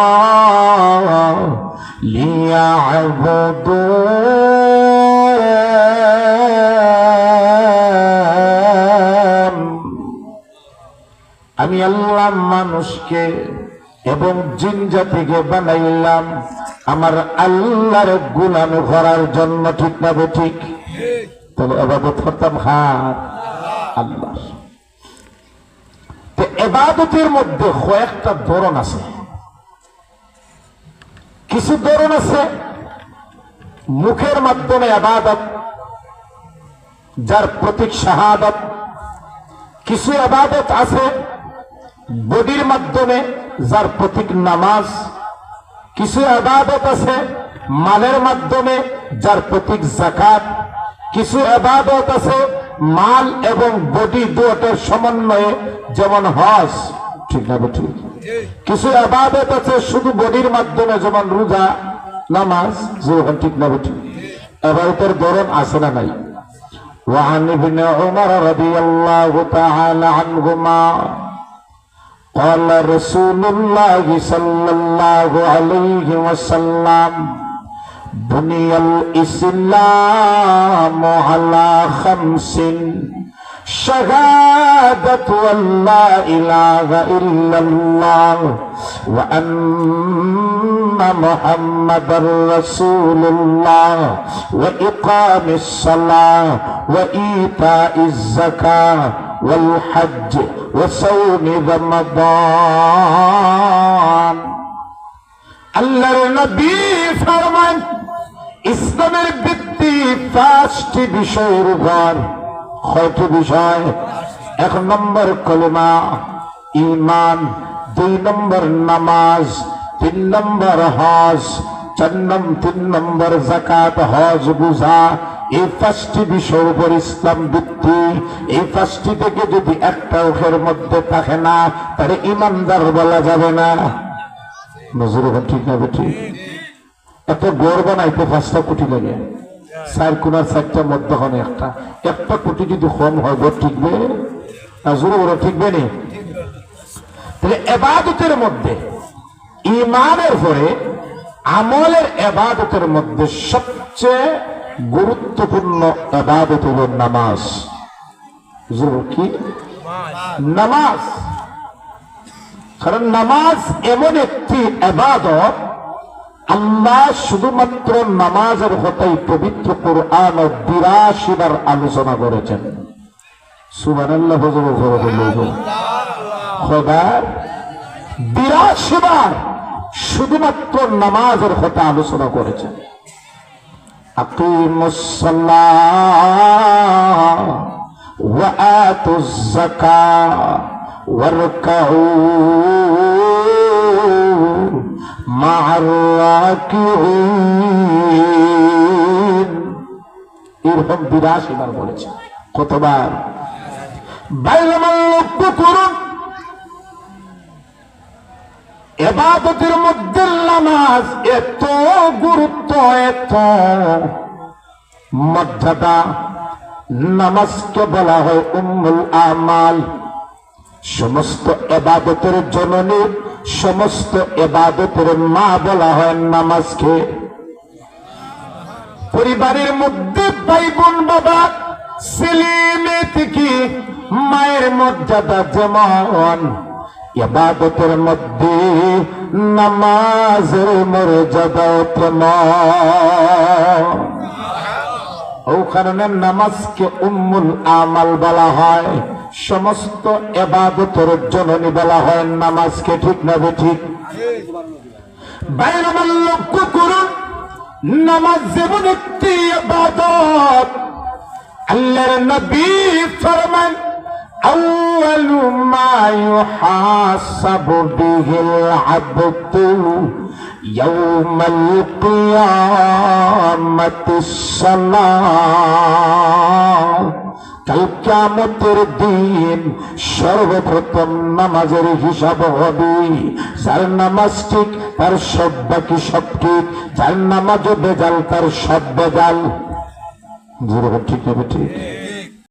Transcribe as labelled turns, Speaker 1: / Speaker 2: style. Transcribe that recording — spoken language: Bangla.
Speaker 1: الله ليعبدون আমি আল্লাহ মানুষকে এবং জিন জাতিকে বানাইলাম আমার আল্লাহর গুলাম করার জন্য ঠিক না বে ঠিক তাহলে এবাদত করতাম হাত আল্লাহ তো এবাদতের মধ্যে কয়েকটা ধরন আছে। কিছু ধরন আছে মুখের মাধ্যমে আবাদত যার প্রতীক শাহাদত। কিছু আবাদত আছে বডির মাধ্যমে, যার প্রতীক নামাজ। কিছু আবাদত আছে মালের মাধ্যমে, যার প্রতীক জাকাত কিছু আবাদত আছে মাল এবং বডি দুটোর সমন্বয়ে যেমন হজ ঠিক না ঠিক কিছু আবাদত আছে শুধু বডির মাধ্যমে যেমন রোজা নামাজ যেরকম ঠিক না ঠিক এবারতের ধরন আছে না নাই وعن ابن عمر رضي الله تعالى عنهما قال رسول الله صلى الله عليه وسلم بني الإسلام على خمس. شهادة أن لا إله إلا الله وأن محمد رسول الله وإقام الصلاة وإيتاء الزكاة والحج وصوم رمضان. আল্লাহর নবী ফরমান, ইসলামের ভিত্তি পাঁচটি বিষয়ের উপর। কয়টি বিষয়? এক নম্বর কলমা ইমান দুই নম্বর নামাজ। তিন নম্বর হজ। চার তিন নম্বর জাকাত হজ বুঝা এই পাঁচটি বিষয়ের উপর ইসলাম ভিত্তি। এই পাঁচটি থেকে যদি একটা ওখের মধ্যে থাকে না, তাহলে ইমানদার বলা যাবে না। নজর ঠিক হবে ঠিক। এত গড় বানাইতে পাঁচটা কোটি লাগে। চার কোনার চারটা মধ্যখানে একটা। একটা কোটি যদি কম হয় গড় ঠিকবে? না জোরে বড় ঠিকবে নি? তাহলে এবাদতের মধ্যে ইমানের পরে আমলের এবাদতের মধ্যে সবচেয়ে গুরুত্বপূর্ণ এবাদত হল নামাজ। কি? নামাজ। কারণ নামাজ এমন একটি এবাদত আল্লাহ শুধুমাত্র নামাজের হতেই পবিত্র কোরআন ও বিরাশি বার আলোচনা করেছেন। সুবান আল্লাহ। খোদার বিরাশি বার শুধুমাত্র নামাজের হতে আলোচনা করেছেন। যাকাত واركعوا مع الراكعين এরকম বিরাশি বার বলেছে কতবার বাইরমান লক্ষ্য করুন এবাদতের মধ্যে নামাজ এত গুরুত্ব এত মর্যাদা নামাজকে বলা হয় উম্মুল আমাল সমস্ত এবাদতের জননী, সমস্ত এবাদতের মা বলা হয় নামাজকে। পরিবারের মধ্যে ভাই বোন বাবা, ছেলে মেয়ে থেকে মায়ের মর্যাদা যেমন, এবাদতের মধ্যে নামাজের মর্যাদা তেমন। ও নামাজকে উম্মুল আমাল বলা হয়। সমস্ত এবাদতের জননী বলা হয় নামাজকে, ঠিক না ঠিক? বাইরে আমার লক্ষ্য করুন নামাজ যেমন একটি এবাদত, আল্লাহর নবী ফরমান, আউয়ালু মা ইউহাসাবু বিহিল আবদু। يوم القيامة الصلاة কাল কিয়ামতের দিন সর্বপ্রথম নামাজের হিসাব হবে যার নামাজ ঠিক তার সব বাকি সব ঠিক যার নামাজও বেজাল তার সব বেজাল যেরকম ঠিক হবে ঠিক